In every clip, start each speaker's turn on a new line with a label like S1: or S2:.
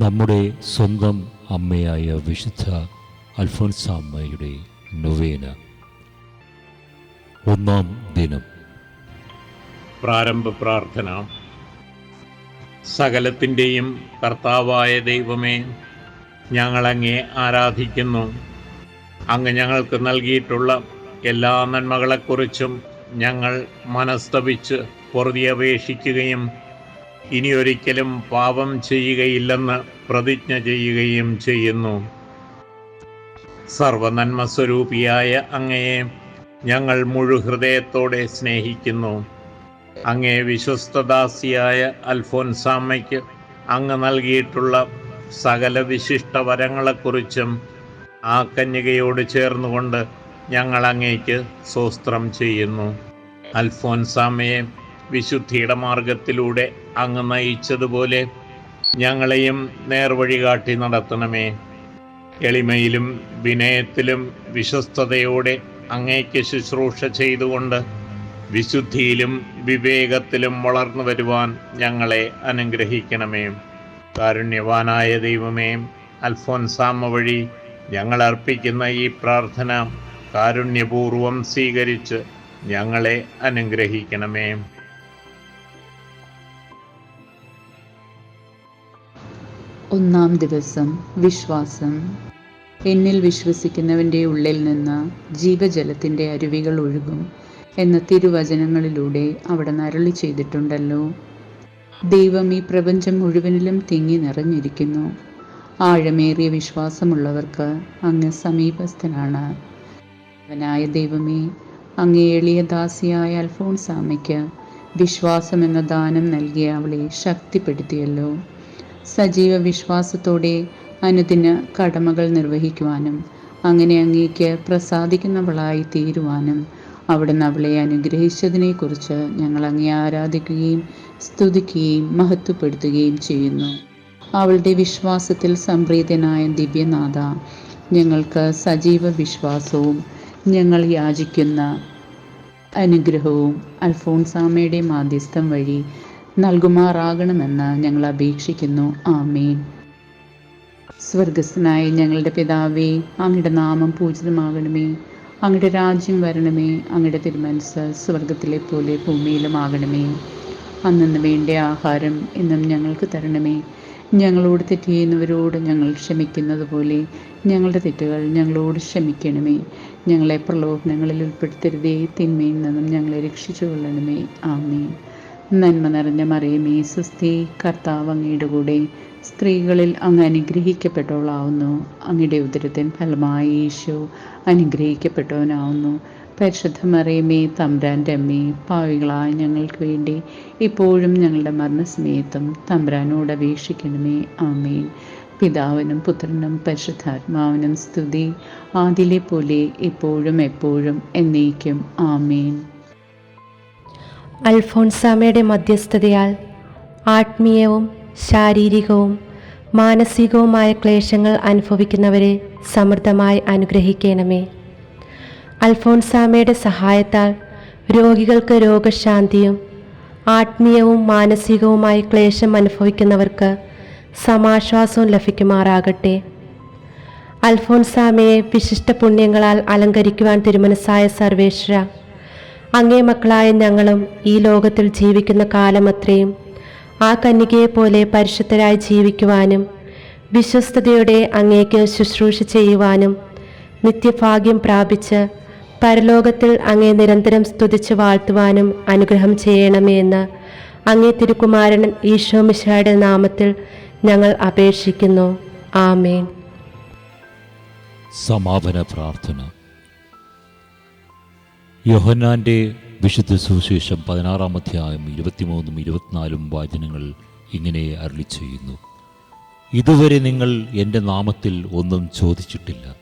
S1: നമ്മുടെ സ്വന്തം അമ്മയായ വിശുദ്ധ അൽഫോൻസാമ്മയുടെ നൊവേന. ഒന്നാം ദിനം.
S2: പ്രാരംഭ പ്രാർത്ഥന. സകലത്തിന്റെയും കർത്താവായ ദൈവമേ ഞങ്ങളങ്ങേ ആരാധിക്കുന്നു. അങ്ങ് ഞങ്ങൾക്ക് നൽകിയിട്ടുള്ള എല്ലാ നന്മകളെക്കുറിച്ചും ഞങ്ങൾ മനസ്തപിച്ച് പൊറുതി അപേക്ഷിക്കുകയും ഇനിയൊരിക്കലും പാപം ചെയ്യുകയില്ലെന്ന് പ്രതിജ്ഞ ചെയ്യുകയും ചെയ്യുന്നു. സർവനന്മ സ്വരൂപിയായ അങ്ങയെ ഞങ്ങൾ മുഴുഹൃദയത്തോടെ സ്നേഹിക്കുന്നു. അങ്ങേ വിശ്വസ്തദാസിയായ അൽഫോൻസാമ്മയ്ക്ക് അങ്ങ് നൽകിയിട്ടുള്ള സകല വിശിഷ്ട വരങ്ങളെക്കുറിച്ചും ആ കന്യകയോട് ചേർന്നുകൊണ്ട് ഞങ്ങൾ അങ്ങേക്ക് സ്വസ്ത്രം ചെയ്യുന്നു. അൽഫോൻസാമ്മയെ വിശുദ്ധിയുടെ മാർഗത്തിലൂടെ അങ്ങ് നയിച്ചതുപോലെ ഞങ്ങളെയും നേർവഴി കാട്ടി നടത്തണമേ. എളിമയിലും വിനയത്തിലും വിശ്വസ്തയോടെ അങ്ങേക്ക് ശുശ്രൂഷ ചെയ്തുകൊണ്ട് വിശുദ്ധിയിലും വിവേകത്തിലും വളർന്നു വരുവാൻ ഞങ്ങളെ അനുഗ്രഹിക്കണമേ. കാരുണ്യവാനായ ദൈവമേ അൽഫോൻസാമ വഴി ഞങ്ങൾ അർപ്പിക്കുന്ന ഈ പ്രാർത്ഥന കാരുണ്യപൂർവം സ്വീകരിച്ച് ഞങ്ങളെ അനുഗ്രഹിക്കണമേ.
S3: ഒന്നാം ദിവസം വിശ്വാസം. എന്നിൽ വിശ്വസിക്കുന്നവന്റെ ഉള്ളിൽ നിന്ന് ജീവജലത്തിന്റെ അരുവികൾ ഒഴുകും എന്ന തിരുവചനങ്ങളിലൂടെ അവിടെ നരളി ചെയ്തിട്ടുണ്ടല്ലോ. ദൈവം ഈ പ്രപഞ്ചം മുഴുവനിലും തിങ്ങി നിറഞ്ഞിരിക്കുന്നു. ആഴമേറിയ വിശ്വാസമുള്ളവർക്ക് അങ്ങ് സമീപസ്ഥനാണ്. അവനായ ദൈവമേ അങ്ങ് എളിയ ദാസിയായ അൽഫോൺസാമയ്ക്ക് വിശ്വാസമെന്ന ദാനം നൽകിയ അവളെ ശക്തിപ്പെടുത്തിയല്ലോ. സജീവ വിശ്വാസത്തോടെ അനുദിന കടമകൾ നിർവഹിക്കുവാനും അങ്ങനെ അങ്ങേക്ക് പ്രസാദിക്കുന്നവളായി തീരുവാനും അവിടുന്ന് അവളെ അനുഗ്രഹിച്ചതിനെക്കുറിച്ച് ഞങ്ങൾ അങ്ങേ ആരാധിക്കുകയും സ്തുതിക്കുകയും മഹത്വപ്പെടുത്തുകയും ചെയ്യുന്നു. അവളുടെ വിശ്വാസത്തിൽ സംപ്രീതനായ ദിവ്യനാഥ ഞങ്ങൾക്ക് സജീവ വിശ്വാസവും ഞങ്ങൾ യാചിക്കുന്ന അനുഗ്രഹവും അൽഫോൺസാമയുടെ മാധ്യസ്ഥം വഴി നൽകുമാറാകണമെന്ന് ഞങ്ങൾ അപേക്ഷിക്കുന്നു. ആമേൻ. സ്വർഗസ്ഥനായ ഞങ്ങളുടെ പിതാവേ അങ്ങയുടെ നാമം പൂജിതമാകണമേ. അങ്ങയുടെ രാജ്യം വരണമേ. അങ്ങയുടെ തിരുമനസ് സ്വർഗത്തിലെ പോലെ ഭൂമിയിലും ആകണമേ. അന്നു വേണ്ട ആഹാരം എന്നും ഞങ്ങൾക്ക് തരണമേ. ഞങ്ങളോട് തെറ്റ് ചെയ്യുന്നവരോട് ഞങ്ങൾ ക്ഷമിക്കുന്നത് പോലെ ഞങ്ങളുടെ തെറ്റുകൾ ഞങ്ങളോട് ക്ഷമിക്കണമേ. ഞങ്ങളെ പ്രലോഭനങ്ങളിൽ ഉൾപ്പെടുത്തരുതേ. തിന്മയിൽ നിന്നും ഞങ്ങളെ രക്ഷിച്ചു കൊള്ളണമേ ആമേ നന്മ നിറഞ്ഞ മറിയമേ സുസ്ഥി കർത്താവ് അങ്ങയുടെ കൂടെ സ്ത്രീകളിൽ അങ്ങ് അനുഗ്രഹിക്കപ്പെട്ടവളാവുന്നു. അങ്ങയുടെ ഉദരത്തിൻ ഫലമായി ഈശോ അനുഗ്രഹിക്കപ്പെട്ടവനാവുന്നു. പരിശുദ്ധ മറിയമേ തമ്പ്രാന്റെ അമ്മേ പാവികളായ ഞങ്ങൾക്ക് വേണ്ടി ഇപ്പോഴും ഞങ്ങളുടെ മരണസമയത്തും തമ്പ്രാനോട് അപേക്ഷിക്കണമേ. ആമേൻ. പിതാവിനും പുത്രനും പരിശുദ്ധാത്മാവിനും സ്തുതി. ആദിലെ പോലെ ഇപ്പോഴും എപ്പോഴും എന്നേക്കും. ആമേൻ.
S4: അൽഫോൺസാമയുടെ മധ്യസ്ഥതയാൽ ആത്മീയവും ശാരീരികവും മാനസികവുമായ ക്ലേശങ്ങൾ അനുഭവിക്കുന്നവരെ സമൃദ്ധമായി അനുഗ്രഹിക്കണമേ. അൽഫോൺസാമയുടെ സഹായത്താൽ രോഗികൾക്ക് രോഗശാന്തിയും ആത്മീയവും മാനസികവുമായ ക്ലേശം അനുഭവിക്കുന്നവർക്ക് സമാശ്വാസവും ലഭിക്കുമാറാകട്ടെ. അൽഫോൺസാമയെ വിശിഷ്ട പുണ്യങ്ങളാൽ അലങ്കരിക്കുവാൻ തിരുമനസായ സർവേശ്വര അങ്ങേ മക്കളായ ഞങ്ങളും ഈ ലോകത്തിൽ ജീവിക്കുന്ന കാലമത്രയും ആ കന്യകയെപ്പോലെ പരിശുദ്ധരായി ജീവിക്കുവാനും വിശ്വസ്തയോടെ അങ്ങേക്ക് ശുശ്രൂഷ ചെയ്യുവാനും നിത്യഭാഗ്യം പ്രാപിച്ച് പരലോകത്തിൽ അങ്ങേ നിരന്തരം സ്തുതിച്ച് വാഴ്ത്തുവാനും അനുഗ്രഹം ചെയ്യണമേ എന്ന് അങ്ങേ തിരുക്കുമാരൻ ഈശോമിശായുടെ നാമത്തിൽ ഞങ്ങൾ അപേക്ഷിക്കുന്നു. ആമേൻ.
S1: സമാപന പ്രാർത്ഥന. യോഹന്നാന്റെ വിശുദ്ധ സുവിശേഷം പതിനാറാം അധ്യായം ഇരുപത്തിമൂന്നും ഇരുപത്തിനാലും വാചനങ്ങൾ ഇങ്ങനെ അരളി ചെയ്യുന്നു ഇതുവരെ നിങ്ങൾ എന്റെ നാമത്തിൽ ഒന്നും ചോദിച്ചിട്ടില്ല.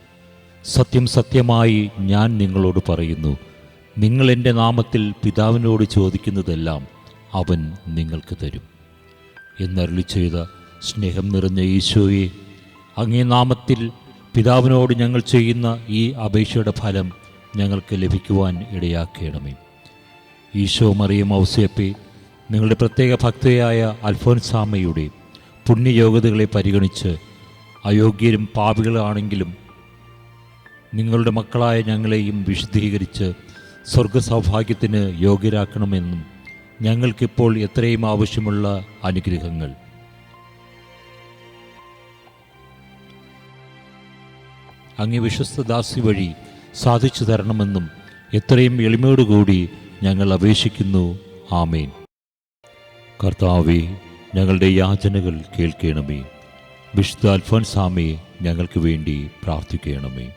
S1: സത്യം സത്യമായി ഞാൻ നിങ്ങളോട് പറയുന്നു. നിങ്ങൾ എന്റെ നാമത്തിൽ പിതാവിനോട് ചോദിക്കുന്നതെല്ലാം അവൻ നിങ്ങൾക്ക് തരും. എന്നരുളി ചെയ്ത സ്നേഹം നിറഞ്ഞ ഈശോയെ അങ്ങേ നാമത്തിൽ പിതാവിനോട് ഞങ്ങൾ ചെയ്യുന്ന ഈ അപേക്ഷയുടെ ഫലം ഞങ്ങൾക്ക് ലഭിക്കുവാൻ ഇടയാക്കണമേ. ഈശോ മറിയം ഔസേപ്പി നിങ്ങളുടെ പ്രത്യേക ഭക്തയായ അൽഫോൻസാമയുടെ പുണ്യയോഗ്യതകളെ പരിഗണിച്ച് അയോഗ്യരും പാപികളാണെങ്കിലും നിങ്ങളുടെ മക്കളായ ഞങ്ങളെയും വിശുദ്ധീകരിച്ച് സ്വർഗസൗഭാഗ്യത്തിന് യോഗ്യരാക്കണമെന്നും ഞങ്ങൾക്കിപ്പോൾ എത്രയും ആവശ്യമുള്ള അനുഗ്രഹങ്ങൾ. അങ്ങ് വിശ്വസ്തദാസി വഴി സാധിച്ചു തരണമെന്നും എത്രയും എളിമയോടുകൂടി ഞങ്ങൾ അപേക്ഷിക്കുന്നു. ആമേൻ. കർത്താവെ ഞങ്ങളുടെ യാചനകൾ കേൾക്കണമേ. വിശുദ്ധ അൽഫോൻസാമയെ ഞങ്ങൾക്ക് വേണ്ടി പ്രാർത്ഥിക്കണമേ.